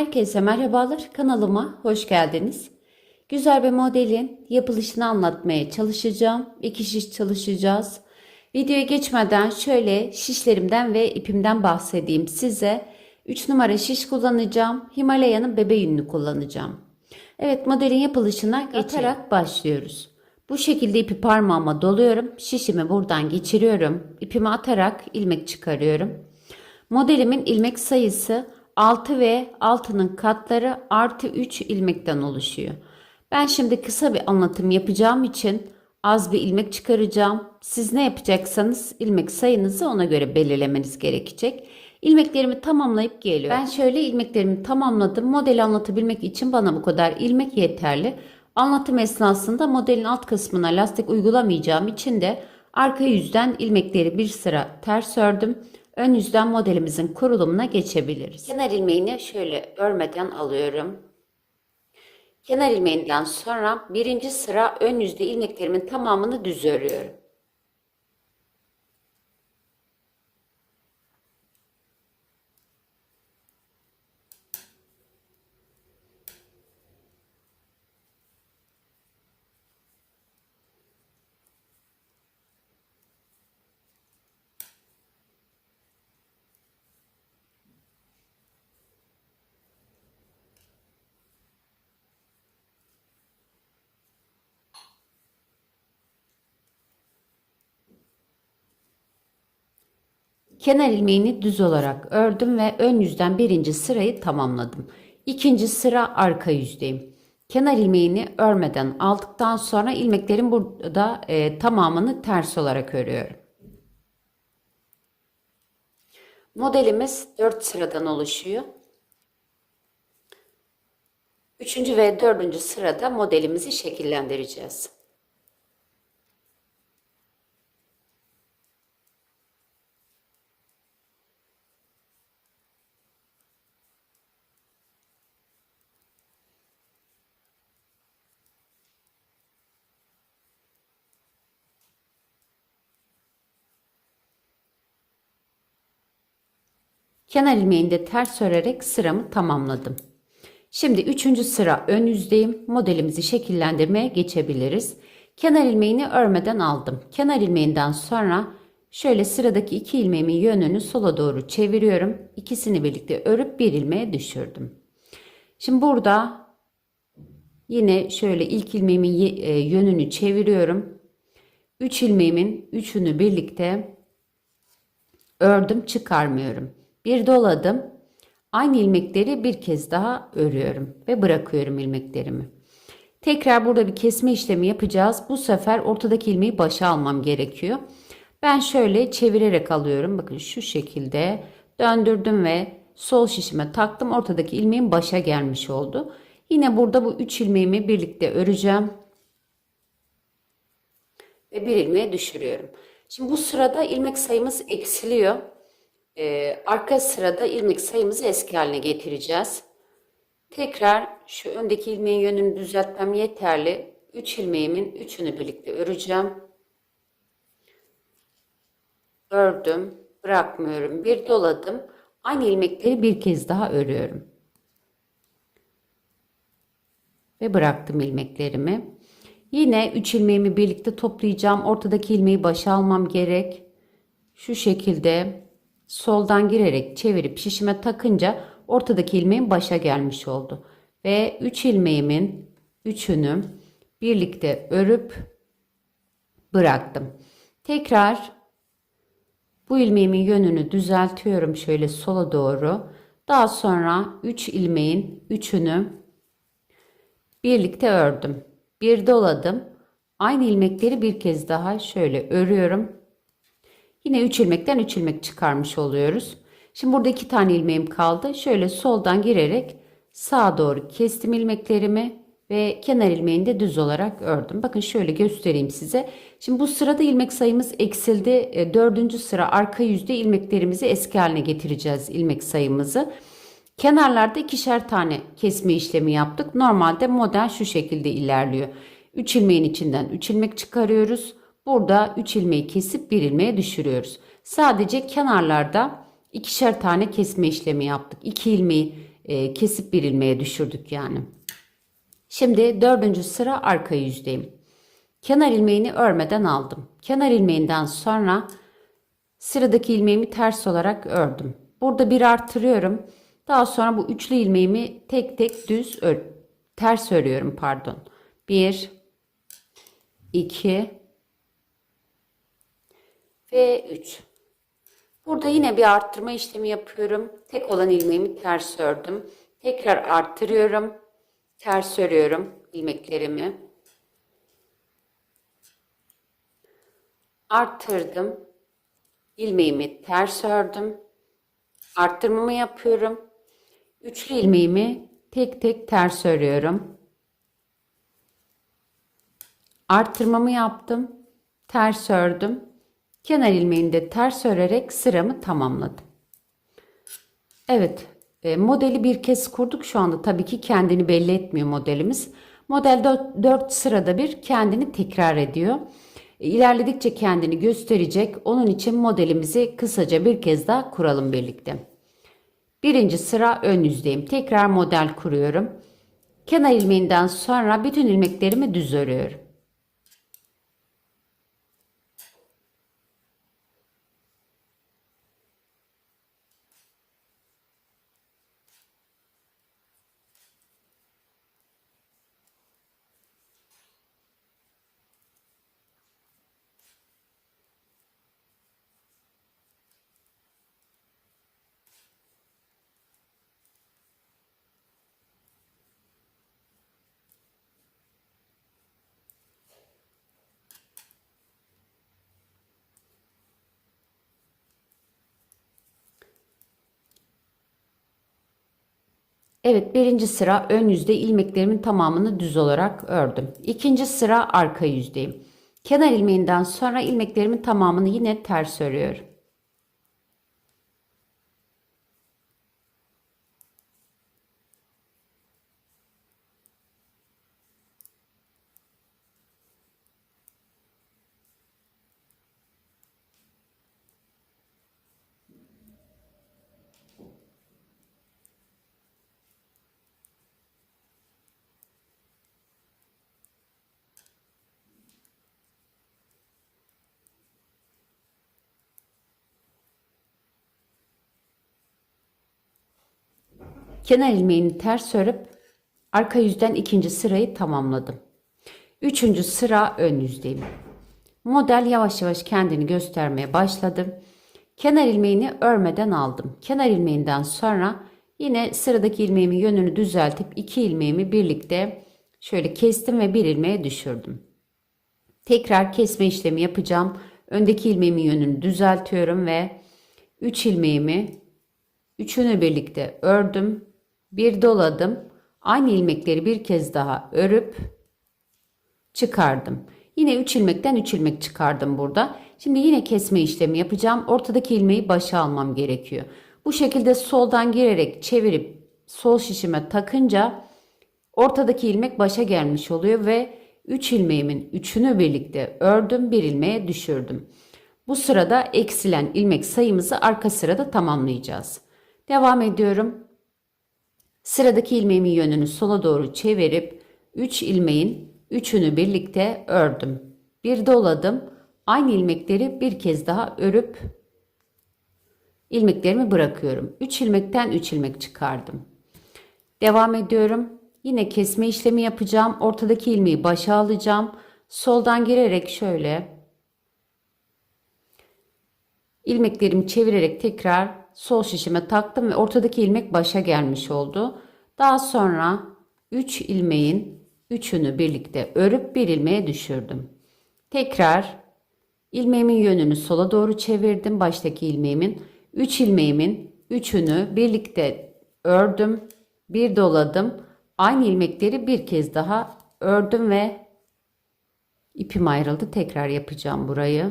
Herkese merhabalar. Kanalıma hoş geldiniz. Güzel bir modelin yapılışını anlatmaya çalışacağım. İki şiş çalışacağız. Videoya geçmeden şöyle şişlerimden ve ipimden bahsedeyim size. 3 numara şiş kullanacağım. Himalaya'nın bebe yününü kullanacağım. Evet modelin yapılışına geçerek başlıyoruz. Bu şekilde ipi parmağıma doluyorum. Şişimi buradan geçiriyorum. İpimi atarak ilmek çıkarıyorum. Modelimin ilmek sayısı 6 ve altının katları artı 3 ilmekten oluşuyor. Ben şimdi kısa bir anlatım yapacağım için az bir ilmek çıkaracağım. Siz ne yapacaksanız ilmek sayınızı ona göre belirlemeniz gerekecek. İlmeklerimi tamamlayıp geliyorum. Ben şöyle ilmeklerimi tamamladım. Modeli anlatabilmek için bana bu kadar ilmek yeterli. Anlatım esnasında modelin alt kısmına lastik uygulamayacağım için de arka yüzden ilmekleri bir sıra ters ördüm. Ön yüzden modelimizin kurulumuna geçebiliriz. Kenar ilmeğini şöyle örmeden alıyorum. Kenar ilmeğinden sonra birinci sıra ön yüzde ilmeklerimin tamamını düz örüyorum. Kenar ilmeğini düz olarak ördüm ve ön yüzden birinci sırayı tamamladım. İkinci sıra arka yüzdeyim. Kenar ilmeğini örmeden aldıktan sonra ilmeklerin burada e, tamamını ters olarak örüyorum. Modelimiz 4 sıradan oluşuyor. Üçüncü ve dördüncü sırada modelimizi şekillendireceğiz. Kenar ilmeğini de ters örerek sıramı tamamladım. Şimdi üçüncü sıra ön yüzdeyim. Modelimizi şekillendirmeye geçebiliriz. Kenar ilmeğini örmeden aldım. Kenar ilmeğinden sonra şöyle sıradaki iki ilmeğimin yönünü sola doğru çeviriyorum. İkisini birlikte örüp bir ilmeğe düşürdüm. Şimdi burada yine şöyle ilk ilmeğimin e, yönünü çeviriyorum. Üç ilmeğimin üçünü birlikte ördüm çıkarmıyorum. Bir doladım. Aynı ilmekleri bir kez daha örüyorum ve bırakıyorum ilmeklerimi. Tekrar burada bir kesme işlemi yapacağız. Bu sefer ortadaki ilmeği başa almam gerekiyor. Ben şöyle çevirerek alıyorum. Bakın şu şekilde döndürdüm ve sol şişime taktım. Ortadaki ilmeğim başa gelmiş oldu. Yine burada bu 3 ilmeğimi birlikte öreceğim. Ve bir ilmeğe düşürüyorum. Şimdi bu sırada ilmek sayımız eksiliyor. Ee, arka sırada ilmek sayımızı eski haline getireceğiz. Tekrar şu öndeki ilmeğin yönünü düzeltmem yeterli. 3 ilmeğimin üçünü birlikte öreceğim. Ördüm, bırakmıyorum. Bir doladım. Aynı ilmekleri bir kez daha örüyorum. Ve bıraktım ilmeklerimi. Yine 3 ilmeğimi birlikte toplayacağım. Ortadaki ilmeği başa almam gerek. Şu şekilde soldan girerek çevirip şişime takınca ortadaki ilmeğim başa gelmiş oldu. Ve 3 ilmeğimin üçünü birlikte örüp bıraktım. Tekrar bu ilmeğimin yönünü düzeltiyorum şöyle sola doğru. Daha sonra 3 ilmeğin üçünü birlikte ördüm. Bir doladım. Aynı ilmekleri bir kez daha şöyle örüyorum Yine 3 ilmekten 3 ilmek çıkarmış oluyoruz. Şimdi burada 2 tane ilmeğim kaldı. Şöyle soldan girerek sağa doğru kestim ilmeklerimi ve kenar ilmeğini de düz olarak ördüm. Bakın şöyle göstereyim size. Şimdi bu sırada ilmek sayımız eksildi. E, dördüncü sıra arka yüzde ilmeklerimizi eski haline getireceğiz ilmek sayımızı. Kenarlarda ikişer tane kesme işlemi yaptık. Normalde model şu şekilde ilerliyor. 3 ilmeğin içinden 3 ilmek çıkarıyoruz. Burada 3 ilmeği kesip 1 ilmeğe düşürüyoruz. Sadece kenarlarda ikişer tane kesme işlemi yaptık. 2 ilmeği e, kesip bir ilmeğe düşürdük yani. Şimdi dördüncü sıra arka yüzdeyim. Kenar ilmeğini örmeden aldım. Kenar ilmeğinden sonra sıradaki ilmeğimi ters olarak ördüm. Burada bir artırıyorum. Daha sonra bu üçlü ilmeğimi tek tek düz ör ters örüyorum pardon. 1 2 ve 3. Burada yine bir arttırma işlemi yapıyorum. Tek olan ilmeğimi ters ördüm. Tekrar arttırıyorum. Ters örüyorum ilmeklerimi. Arttırdım. ilmeğimi ters ördüm. Arttırmamı yapıyorum. Üçlü ilmeğimi tek tek ters örüyorum. Arttırmamı yaptım. Ters ördüm. Kenar ilmeğini de ters örerek sıramı tamamladım. Evet, e, modeli bir kez kurduk şu anda. Tabii ki kendini belli etmiyor modelimiz. Model 4 sırada bir kendini tekrar ediyor. E, İlerledikçe kendini gösterecek. Onun için modelimizi kısaca bir kez daha kuralım birlikte. Birinci sıra ön yüzdeyim. Tekrar model kuruyorum. Kenar ilmeğinden sonra bütün ilmeklerimi düz örüyorum. Evet birinci sıra ön yüzde ilmeklerimin tamamını düz olarak ördüm. İkinci sıra arka yüzdeyim. Kenar ilmeğinden sonra ilmeklerimin tamamını yine ters örüyorum. Kenar ilmeğini ters örüp arka yüzden ikinci sırayı tamamladım. Üçüncü sıra ön yüzdeyim. Model yavaş yavaş kendini göstermeye başladı. Kenar ilmeğini örmeden aldım. Kenar ilmeğinden sonra yine sıradaki ilmeğimin yönünü düzeltip iki ilmeğimi birlikte şöyle kestim ve bir ilmeğe düşürdüm. Tekrar kesme işlemi yapacağım. Öndeki ilmeğimin yönünü düzeltiyorum ve 3 ilmeğimi üçünü birlikte ördüm bir doladım. Aynı ilmekleri bir kez daha örüp çıkardım. Yine 3 ilmekten 3 ilmek çıkardım burada. Şimdi yine kesme işlemi yapacağım. Ortadaki ilmeği başa almam gerekiyor. Bu şekilde soldan girerek çevirip sol şişime takınca ortadaki ilmek başa gelmiş oluyor ve 3 ilmeğimin üçünü birlikte ördüm, bir ilmeğe düşürdüm. Bu sırada eksilen ilmek sayımızı arka sırada tamamlayacağız. Devam ediyorum. Sıradaki ilmeğimin yönünü sola doğru çevirip 3 ilmeğin üçünü birlikte ördüm. Bir doladım. Aynı ilmekleri bir kez daha örüp ilmeklerimi bırakıyorum. 3 ilmekten 3 ilmek çıkardım. Devam ediyorum. Yine kesme işlemi yapacağım. Ortadaki ilmeği başa alacağım. Soldan girerek şöyle ilmeklerimi çevirerek tekrar sol şişime taktım ve ortadaki ilmek başa gelmiş oldu. Daha sonra 3 ilmeğin üçünü birlikte örüp bir ilmeğe düşürdüm. Tekrar ilmeğimin yönünü sola doğru çevirdim. Baştaki ilmeğimin 3 ilmeğimin üçünü birlikte ördüm. Bir doladım. Aynı ilmekleri bir kez daha ördüm ve ipim ayrıldı. Tekrar yapacağım burayı.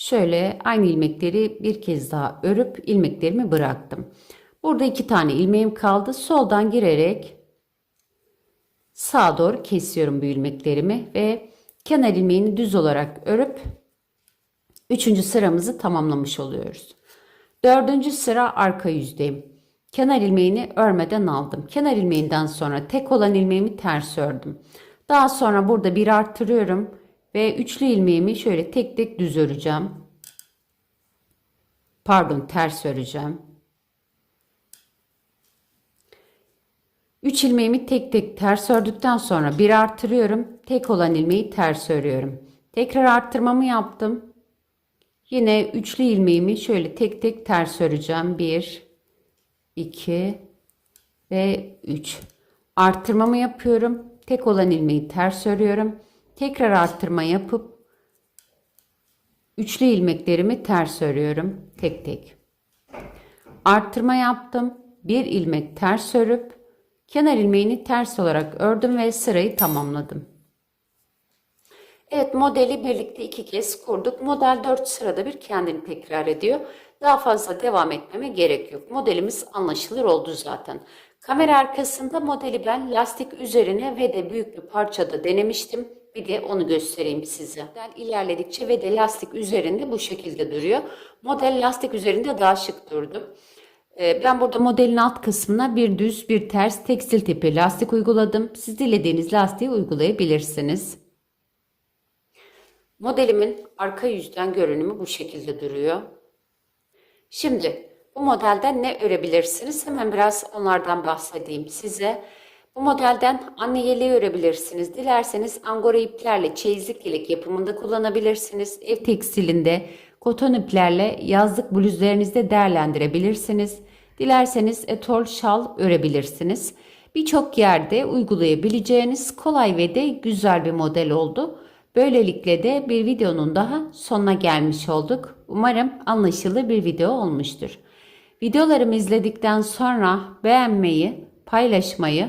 Şöyle aynı ilmekleri bir kez daha örüp ilmeklerimi bıraktım. Burada iki tane ilmeğim kaldı. Soldan girerek sağa doğru kesiyorum bu ilmeklerimi ve kenar ilmeğini düz olarak örüp üçüncü sıramızı tamamlamış oluyoruz. Dördüncü sıra arka yüzdeyim. Kenar ilmeğini örmeden aldım. Kenar ilmeğinden sonra tek olan ilmeğimi ters ördüm. Daha sonra burada bir arttırıyorum ve üçlü ilmeğimi şöyle tek tek düz öreceğim. Pardon ters öreceğim. 3 ilmeğimi tek tek ters ördükten sonra bir arttırıyorum. Tek olan ilmeği ters örüyorum. Tekrar arttırmamı yaptım. Yine üçlü ilmeğimi şöyle tek tek ters öreceğim. 1 2 ve 3. Arttırmamı yapıyorum. Tek olan ilmeği ters örüyorum. Tekrar arttırma yapıp üçlü ilmeklerimi ters örüyorum tek tek. Arttırma yaptım. Bir ilmek ters örüp kenar ilmeğini ters olarak ördüm ve sırayı tamamladım. Evet modeli birlikte iki kez kurduk. Model 4 sırada bir kendini tekrar ediyor. Daha fazla devam etmeme gerek yok. Modelimiz anlaşılır oldu zaten. Kamera arkasında modeli ben lastik üzerine ve de büyük bir parçada denemiştim. Bir de onu göstereyim size. Model ilerledikçe ve de lastik üzerinde bu şekilde duruyor. Model lastik üzerinde daha şık durdu. Ee, Ben burada modelin alt kısmına bir düz bir ters tekstil tipi lastik uyguladım. Siz dilediğiniz lastiği uygulayabilirsiniz. Modelimin arka yüzden görünümü bu şekilde duruyor. Şimdi bu modelden ne örebilirsiniz? Hemen biraz onlardan bahsedeyim size. Bu modelden anne yeleği örebilirsiniz. Dilerseniz angora iplerle çeyizlik yelek yapımında kullanabilirsiniz. Ev tekstilinde koton iplerle yazlık bluzlarınızda değerlendirebilirsiniz. Dilerseniz etol şal örebilirsiniz. Birçok yerde uygulayabileceğiniz kolay ve de güzel bir model oldu. Böylelikle de bir videonun daha sonuna gelmiş olduk. Umarım anlaşılır bir video olmuştur. Videolarımı izledikten sonra beğenmeyi, paylaşmayı,